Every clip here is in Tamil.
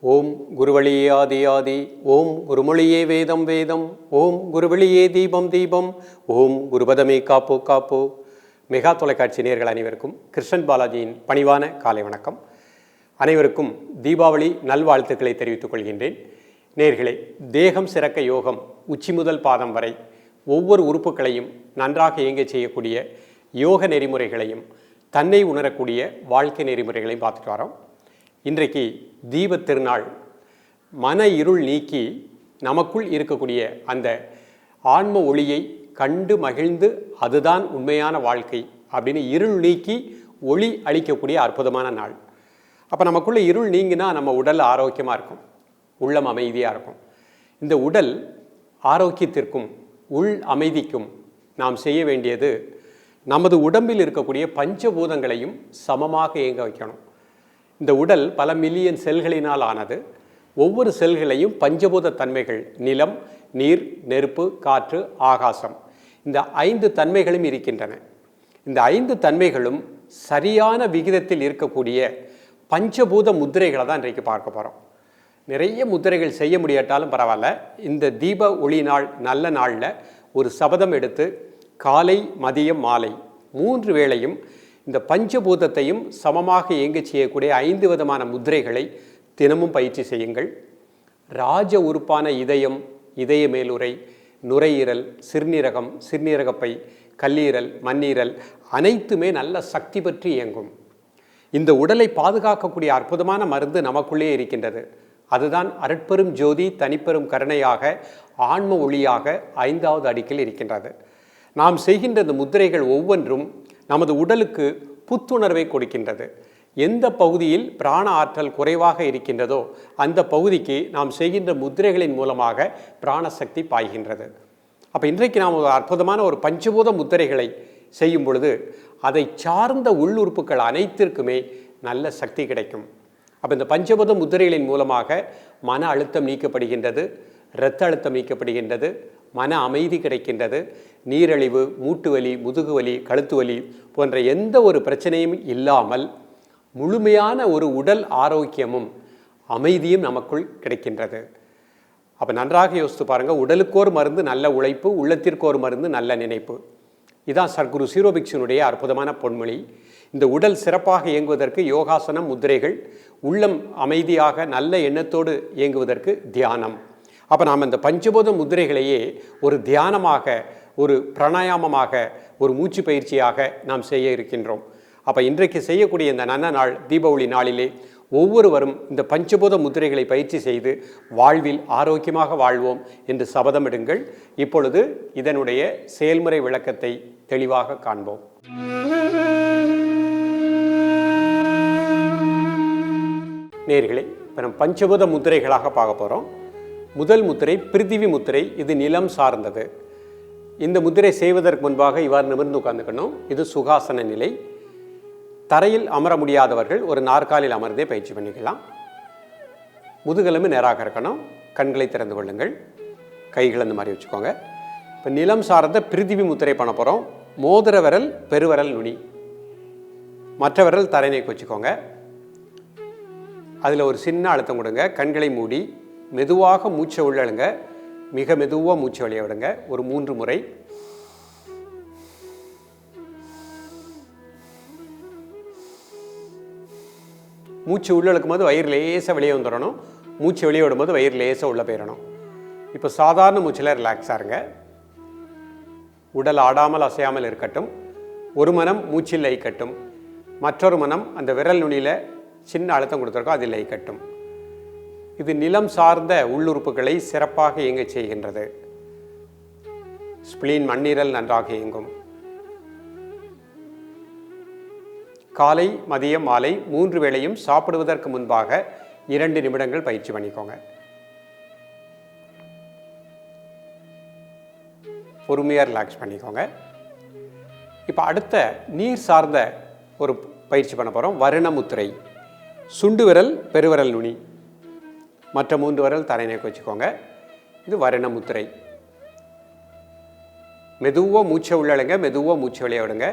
ஓம் குருவழியே ஆதி ஆதி ஓம் குருமொழியே வேதம் வேதம் ஓம் குருவழியே தீபம் தீபம் ஓம் குருபதமே காப்போ காப்போ. மெகா தொலைக்காட்சி நேர்கள் அனைவருக்கும் கிருஷ்ணன் பாலாஜியின் பணிவான காலை வணக்கம். அனைவருக்கும் தீபாவளி நல்வாழ்த்துக்களை தெரிவித்துக் கொள்கின்றேன். நேர்களே தேகம் சிறக்க யோகம் உச்சி முதல் பாதம் வரை ஒவ்வொரு உறுப்புகளையும் நன்றாக இயங்கச் செய்யக்கூடிய யோக நெறிமுறைகளையும் தன்னை உணரக்கூடிய வாழ்க்கை நெறிமுறைகளையும் பார்த்துட்டு வரோம். இன்றைக்கு தீபத் திருநாள் மன இருள் நீக்கி நமக்குள் இருக்கக்கூடிய அந்த ஆன்ம ஒளியை கண்டு மகிழ்ந்து அதுதான் உண்மையான வாழ்க்கை அப்படின்னு இருள் நீக்கி ஒளி அளிக்கக்கூடிய அற்புதமான நாள். அப்போ நமக்குள்ள இருள் நீங்கினா நம்ம உடல் ஆரோக்கியமாக இருக்கும். உள்ளம் அமைதியாக இருக்கும். இந்த உடல் ஆரோக்கியத்திற்கும் உள் அமைதிக்கும் நாம் செய்ய வேண்டியது நமது உடம்பில் இருக்கக்கூடிய பஞ்சபூதங்களையும் சமமாக இயங்க வைக்கணும். இந்த உடல் பல மில்லியன் செல்களினால் ஆனது. ஒவ்வொரு செல்களையும் பஞ்சபூத தன்மைகள் நிலம் நீர் நெருப்பு காற்று ஆகாசம். இந்த ஐந்து தன்மைகளும் இருக்கின்றன. இந்த ஐந்து தன்மைகளும் சரியான விகிதத்தில் இருக்கக்கூடிய பஞ்சபூத முத்திரைகளை தான் இன்றைக்கு பார்க்க போகிறோம் நிறைய முத்திரைகள் செய்ய முடியாட்டாலும் பரவாயில்ல. இந்த தீப ஒளி நாள் நல்ல நாளில் ஒரு சபதம் எடுத்து காலை மதியம் மாலை மூன்று வேளையும் இந்த பஞ்சபூதத்தையும் சமமாக இயங்கச் செய்யக்கூடிய ஐந்து விதமான முத்திரைகளை தினமும் பயிற்சி செய்யுங்கள். ராஜ உறுப்பான இதயம் இதய மேலுரை நுரையீரல் சிறுநீரகம் சிறுநீரகப்பை கல்லீரல் மண்ணீரல் அனைத்துமே நல்ல சக்தி பற்றி இயங்கும். இந்த உடலை பாதுகாக்கக்கூடிய அற்புதமான மருந்து நமக்குள்ளே இருக்கின்றது. அதுதான் அருட்பெரும் ஜோதி தனிப்பெரும் கருணையாக ஆன்ம ஒளியாக ஐந்தாவது அடுக்கில் இருக்கின்றது. நாம் செய்கின்ற இந்த முத்திரைகள் ஒவ்வொன்றும் நமது உடலுக்கு புத்துணர்வை கொடுக்கின்றது. எந்த பகுதியில் பிராண ஆற்றல் குறைவாக இருக்கின்றதோ அந்த பகுதிக்கு நாம் செய்கின்ற முத்திரைகளின் மூலமாக பிராணசக்தி பாய்கின்றது. அப்போ இன்றைக்கு நாம் ஒரு அற்புதமான ஒரு பஞ்சபூத முத்திரைகளை செய்யும் பொழுது அதை சார்ந்த உள்ளுறுப்புகள் அனைத்திற்குமே நல்ல சக்தி கிடைக்கும். அப்போ இந்த பஞ்சபூத முத்திரைகளின் மூலமாக மன அழுத்தம் நீக்கப்படுகின்றது இரத்த அழுத்தம் நீக்கப்படுகின்றது மன அமைதி கிடைக்கின்றது. நீரழிவு மூட்டு வலி முதுகு வலி கழுத்து வலி போன்ற எந்த ஒரு பிரச்சனையும் இல்லாமல் முழுமையான ஒரு உடல் ஆரோக்கியமும் அமைதியும் நமக்குள் கிடைக்கின்றது. அப்போ நன்றாக யோசித்து பாருங்கள் உடலுக்கோர் மருந்து நல்ல உழைப்பு உள்ளத்திற்கோர் மருந்து நல்ல நினைப்பு. இதான் சர்க்குரு சீரோபிக்ஷனுடைய அற்புதமான பொன்மொழி. இந்த உடல் சிறப்பாக இயங்குவதற்கு யோகாசனம் முதிரைகள் உள்ளம் அமைதியாக நல்ல எண்ணத்தோடு இயங்குவதற்கு தியானம். அப்போ நாம் இந்த பஞ்சபூத முத்திரைகளையே ஒரு தியானமாக ஒரு பிராணாயாமமாக ஒரு மூச்சு பயிற்சியாக நாம் செய்ய இருக்கின்றோம். அப்போ இன்றைக்கு செய்யக்கூடிய இந்த நல்ல நாள் தீபாவளி நாளிலே ஒவ்வொருவரும் இந்த பஞ்சபூத முத்திரைகளை பயிற்சி செய்து வாழ்வில் ஆரோக்கியமாக வாழ்வோம் என்று சபதமிடுங்கள். இப்பொழுது இதனுடைய செயல்முறை விளக்கத்தை தெளிவாக காண்போம். நேர்களே இப்போ நம்ம பஞ்சபூத முத்திரைகளாக பார்க்க போகிறோம் முதல் முத்திரை பிரிதிவி முத்திரை இது நிலம் சார்ந்தது. இந்த முத்திரை செய்வதற்கு முன்பாக இவ்வாறு நிமிர்ந்து உட்கார்ந்துக்கணும். இது சுகாசன நிலை. தரையில் அமர முடியாதவர்கள் ஒரு நாற்காலில் அமர்ந்தே பயிற்சி பண்ணிக்கலாம். முதுகெலும்பு நேராக இருக்கணும். கண்களை திறந்து கொள்ளுங்கள். கைகள் அந்த மாதிரி வச்சுக்கோங்க. இப்போ நிலம் சார்ந்த பிரித்திவி முத்திரை பண்ண போகிறோம் மோதிர விரல் பெருவரல் நுனி. மற்ற விரல் தரைநீக்கு வச்சுக்கோங்க. அதில் ஒரு சின்ன அழுத்தம் கொடுங்க. கண்களை மூடி மெதுவாக மூச்சை உள்ளழுங்க. மிக மெதுவாக மூச்சை வெளியே விடுங்க. ஒரு மூன்று முறை. மூச்சு உள்ளழுக்கும் போது வயிறு லேசாக வெளியே வந்துடணும். மூச்சு வெளியே விடும்போது வயிறு லேசாக உள்ளே போயிடணும். இப்போ சாதாரண மூச்சில் ரிலாக்ஸாக இருங்க. உடல் ஆடாமல் அசையாமல் இருக்கட்டும். ஒரு மனம் மூச்சில் ஐக்கட்டும் மற்றொரு மனம் அந்த விரல் நுனியில் சின்ன அழுத்தம் கொடுத்துருக்கோம் அதில் லயிக்கட்டும் இது நிலம் சார்ந்த உள்ளுறுப்புகளை சிறப்பாக இயங்க செய்கின்றது. ஸ்பிளீன் மண்ணீரல் நன்றாக இயங்கும். காலை மதியம் மாலை மூன்று வேளையும் சாப்பிடுவதற்கு முன்பாக இரண்டு நிமிடங்கள் பயிற்சி பண்ணிக்கோங்க. பொறுமையாக ரிலாக்ஸ் பண்ணிக்கோங்க. இப்போ அடுத்த நீர் சார்ந்த ஒரு பயிற்சி பண்ண போகிறோம் வருணமுத்திரை சுண்டு விரல் பெருவிரல் நுனி. மற்ற மூன்று விரல் தரைநேக்கு வச்சுக்கோங்க. இது வருணமுத்திரை மெதுவாக மூச்சை உள்ளழுங்க மெதுவாக மூச்சை வெளியே விடுங்க.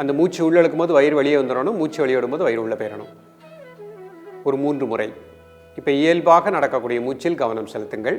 அந்த மூச்சு உள்ளழுக்கும் போது வயிறு வெளியே வந்துடணும் மூச்சு வெளியே விடும்போது வயிறு உள்ளே போயிடணும். ஒரு மூன்று முறை. இப்போ இயல்பாக நடக்கக்கூடிய மூச்சில் கவனம் செலுத்துங்கள்.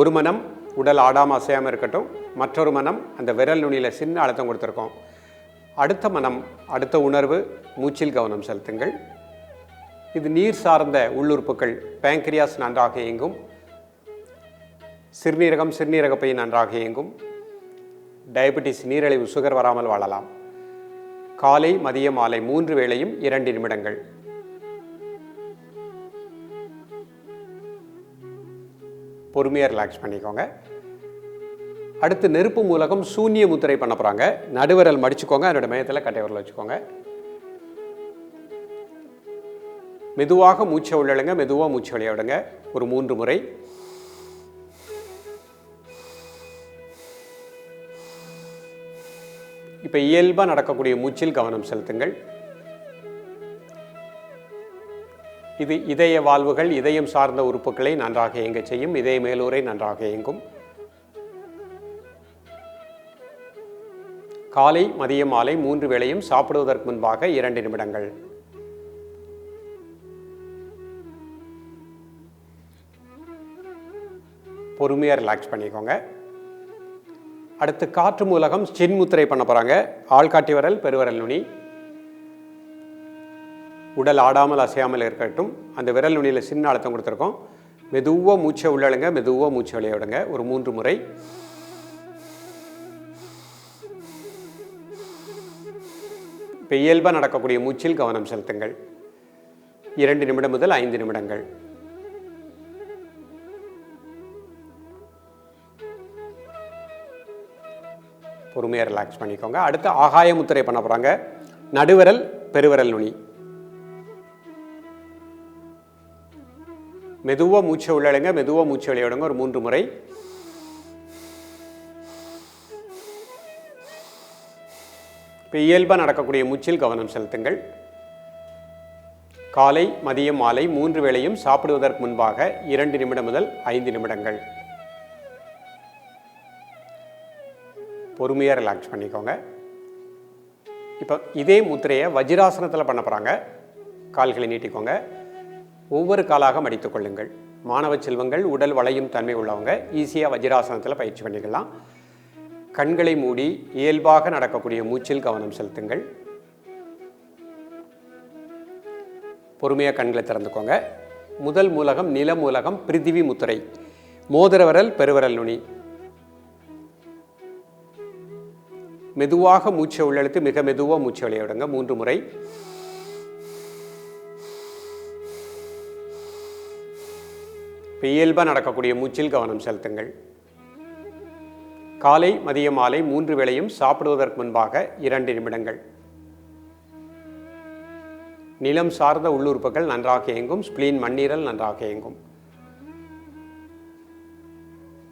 ஒரு மனம் உடல் ஆடாமல் அசையாமல் இருக்கட்டும் மற்றொரு மனம் அந்த விரல் நுனியில் சின்ன அழுத்தம் கொடுத்துருக்கோம். அடுத்த மனம் அடுத்த உணர்வு மூச்சில் கவனம் செலுத்துங்கள். இது நீர் சார்ந்த உள்ளுறுப்புகள் பேங்க்ரியாஸ் நன்றாக இயங்கும். சிறுநீரகம் சிறுநீரகப்பை நன்றாக இயங்கும். டயபெட்டிஸ் நீரிழிவு சுகர் வராமல் வாழலாம். காலை மதிய மாலை மூன்று வேளையும் இரண்டு நிமிடங்கள். பொறுமையாக ரிலாக்ஸ் பண்ணிக்கோங்க. அடுத்து நெருப்பு மூலகம் சூன்ய முத்திரை பண்ண போகிறாங்க நடுவரல் மடிச்சுக்கோங்க அதனோட மையத்தில் கட்டைவரல் வச்சுக்கோங்க. மெதுவாக மூச்சை உள்ளழுங்க மெதுவாக மூச்சு வெளியே விடுங்க. ஒரு மூன்று முறை. இப்போ இயல்பாக நடக்கக்கூடிய மூச்சில் கவனம் செலுத்துங்கள். இது இதய வாழ்வுகள் இதயம் சார்ந்த உறுப்புகளை நன்றாக இயங்க செய்யும் இதய மேலூரை நன்றாக இயங்கும். காலை மதியம் மாலை மூன்று வேளையும் சாப்பிடுவதற்கு முன்பாக இரண்டு நிமிடங்கள். பொறுமையாக ரிலாக்ஸ் பண்ணிக்கோங்க. அடுத்து காற்று மூலகம் சின் முத்திரை பண்ண போகிறாங்க ஆள்காட்டி விரல் பெருவரல் நுனி. உடல் ஆடாமல் அசையாமல் இருக்கட்டும். அந்த விரல் நுனியில் சின்ன அழுத்தம் கொடுத்துருக்கோம். மெதுவாக மூச்சை உள்ளழுங்க மெதுவாக மூச்சை விளையாடுங்க ஒரு மூன்று முறை. இப்போ இயல்பாக நடக்கக்கூடிய மூச்சில் கவனம் செலுத்துங்கள். இரண்டு நிமிடம் முதல் ஐந்து நிமிடங்கள். பொறுமையாக ரிலாக்ஸ் பண்ணிக்கோங்க. அடுத்து ஆகாய முத்திரை பண்ண போகிறாங்க நடுவிரல் பெருவிரல் நுனி. மெதுவாக மூச்சை உள்ளடங்க மெதுவாக மூச்சை விளையாடுங்க ஒரு மூன்று முறை. இப்போ இயல்பாக நடக்கக்கூடிய மூச்சில் கவனம் செலுத்துங்கள். காலை மதியம் மாலை மூன்று வேளையும் சாப்பிடுவதற்கு முன்பாக இரண்டு நிமிடம் முதல் ஐந்து நிமிடங்கள். பொறுமையாக ரிலாக்ஸ் பண்ணிக்கோங்க. இப்போ இதே முத்திரையை வஜ்ராசனத்தில் பண்ண போகிறாங்க கால்களை நீட்டிக்கோங்க. ஒவ்வொரு காலாக மடித்துக்கொள்ளுங்கள் மாணவ செல்வங்கள் உடல் வளையும் தன்மை உள்ளவங்க ஈஸியாக வஜ்ராசனத்தில் பயிற்சி பண்ணிக்கலாம். கண்களை மூடி இயல்பாக நடக்கக்கூடிய மூச்சில் கவனம் செலுத்துங்கள். பொறுமையாக கண்களை திறந்துக்கோங்க. முதல் மூலகம் நில மூலகம் பிரிதிவி முத்திரை. மோதிரவரல் பெருவரல் நுனி. மெதுவாக மூச்சை உள்ளெழுத்து மிக மெதுவாக மூச்சை விளையாடுங்க மூன்று முறை. இயல்பாக நடக்கக்கூடிய மூச்சில் கவனம் செலுத்துங்கள். காலை மதிய மாலை மூன்று வேளையும் சாப்பிடுவதற்கு முன்பாக இரண்டு நிமிடங்கள். நிலம் சார்ந்த உள்ளுறுப்புகள் நன்றாக இயங்கும் ஸ்பிளீன் மண்ணீரல் நன்றாக இயங்கும்.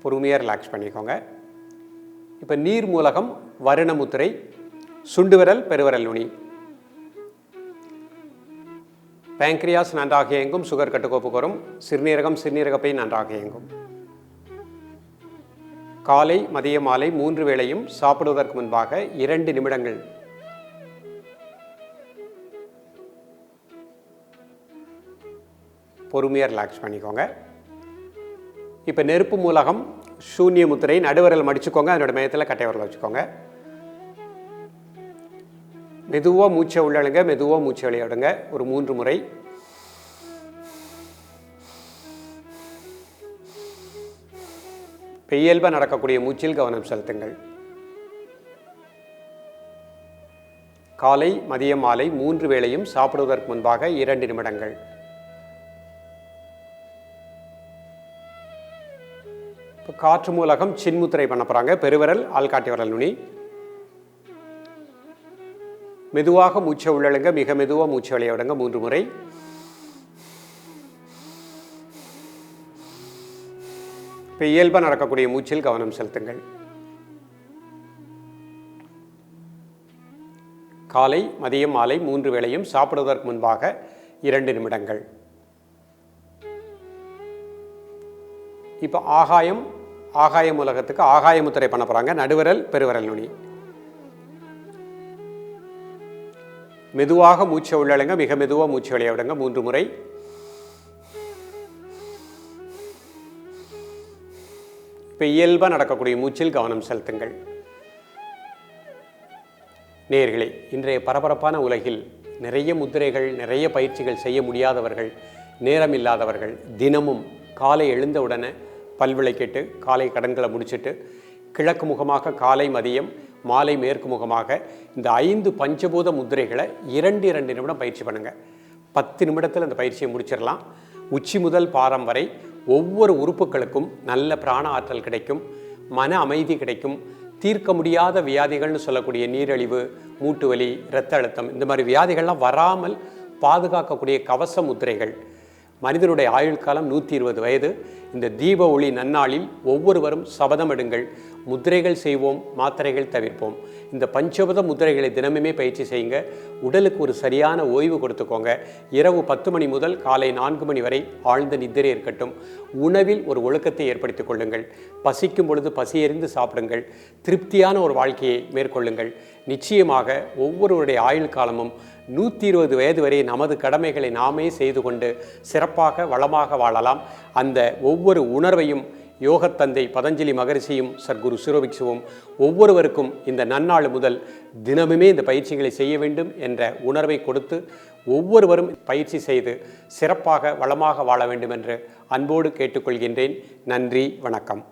பொறுமையாக ரிலாக்ஸ் பண்ணிக்கோங்க. இப்போ நீர் மூலகம் வருணமுத்திரை சுண்டுவிரல் பெருவரல் பெருவிரல் நுனி. பேங்க்ரியாஸ் நன்றாக இயங்கும் சுகர் கட்டுக்கோப்புக்கு வரும் சிறுநீரகம் சிறுநீரகப்பை நன்றாக இயங்கும். காலை மதிய மாலை மூன்று வேளையும் சாப்பிடுவதற்கு முன்பாக இரண்டு நிமிடங்கள். பொறுமையாக ரிலாக்ஸ் பண்ணிக்கோங்க. இப்போ நெருப்பு மூலகம் சூன்ய முத்திரை நடுவரல் மடிச்சுக்கோங்க. அதனோட மையத்தில் கட்டை வரல வச்சுக்கோங்க. மெதுவாக மூச்சை உள்ளழுங்க மெதுவாக மூச்சை விளையாடுங்க. ஒரு மூன்று முறை இயல்பாக நடக்கக்கூடிய மூச்சில் கவனம் செலுத்துங்கள். காலை மதியம் மாலை மூன்று வேளையும் சாப்பிடுவதற்கு முன்பாக இரண்டு நிமிடங்கள். இப்போ காற்று மூலகம் சின்முத்திரை பண்ண போகிறாங்க பெருவிரல் ஆள்காட்டி விரல் நுனி. மெதுவாக மூச்சை உள்ளழுங்க. மிக மெதுவாக மூச்சை விளையாடுங்க மூன்று முறை. இப்போ இயல்பாக நடக்கக்கூடிய மூச்சில் கவனம் செலுத்துங்கள். காலை மதியம் மாலை மூன்று வேளையும் சாப்பிடுவதற்கு முன்பாக இரண்டு நிமிடங்கள். இப்போ ஆகாயம் ஆகாயம் உலகத்துக்கு ஆகாய முத்திரை பண்ண போகிறாங்க நடுவிரல் பெருவிரல் நுனி. மெதுவாக மூச்சை உள்ளடங்க மிக மெதுவாக மூச்சை விளையாடுங்க மூன்று முறை. இப்போ இயல்பாக நடக்கக்கூடிய மூச்சில் கவனம் செலுத்துங்கள். நேயர்களே இன்றைய பரபரப்பான உலகில் நிறைய முத்திரைகள் நிறைய பயிற்சிகள் செய்ய முடியாதவர்கள் நேரம் இல்லாதவர்கள் தினமும் காலை எழுந்தவுடனே பல்விளக்கிட்டு காலை கடன்களை முடிச்சிட்டு கிழக்கு முகமாக காலை மதியம் மாலை மேற்கு முகமாக இந்த ஐந்து பஞ்சபூத முத்திரைகளை இரண்டு இரண்டு நிமிடம் பயிற்சி பண்ணுங்கள் பத்து நிமிடத்தில் அந்த பயிற்சியை முடிச்சிடலாம். உச்சி முதல் பாரம் வரை ஒவ்வொரு உறுப்புகளுக்கும் நல்ல பிராண ஆற்றல் கிடைக்கும் மன அமைதி கிடைக்கும் தீர்க்க முடியாத வியாதிகள்னு சொல்லக்கூடிய நீரழிவு மூட்டு வலி இரத்த அழுத்தம் இந்த மாதிரி வியாதிகள்லாம் வராமல் பாதுகாக்கக்கூடிய கவச முத்திரைகள். மனிதனுடைய ஆயுள் காலம் நூற்றி இருபது வயது. இந்த தீப ஒளி நன்னாளில் ஒவ்வொருவரும் சபதம் எடுங்கள். முத்திரைகள் செய்வோம் மாத்திரைகள் தவிர்ப்போம். இந்த பஞ்சபத முத்திரைகளை தினமுமே பயிற்சி செய்யுங்க. உடலுக்கு ஒரு சரியான ஓய்வு கொடுத்துக்கோங்க. இரவு பத்து மணி முதல் காலை நான்கு மணி வரை ஆழ்ந்த நித்திரை இருக்கட்டும். உணவில் ஒரு ஒழுக்கத்தை ஏற்படுத்திக் கொள்ளுங்கள். பசிக்கும் பொழுது பசியறிந்து சாப்பிடுங்கள். திருப்தியான ஒரு வாழ்க்கையை மேற்கொள்ளுங்கள். நிச்சயமாக ஒவ்வொருவருடைய ஆயுள் காலமும் நூற்றி இருபது வயது வரை நமது கடமைகளை நாமே செய்து கொண்டு சிறப்பாக வளமாக வாழலாம். அந்த ஒவ்வொரு உணர்வையும் யோகத்தந்தை பதஞ்சலி மகரிஷியும் சர்க்குரு சிரோபிக்ஷுவும் ஒவ்வொருவருக்கும் இந்த நன்னாள் முதல் தினமுமே இந்த பயிற்சிகளை செய்ய வேண்டும் என்ற உணர்வை கொடுத்து ஒவ்வொருவரும் பயிற்சி செய்து சிறப்பாக வளமாக வாழ வேண்டும் என்று அன்போடு கேட்டுக்கொள்கின்றேன். நன்றி வணக்கம்.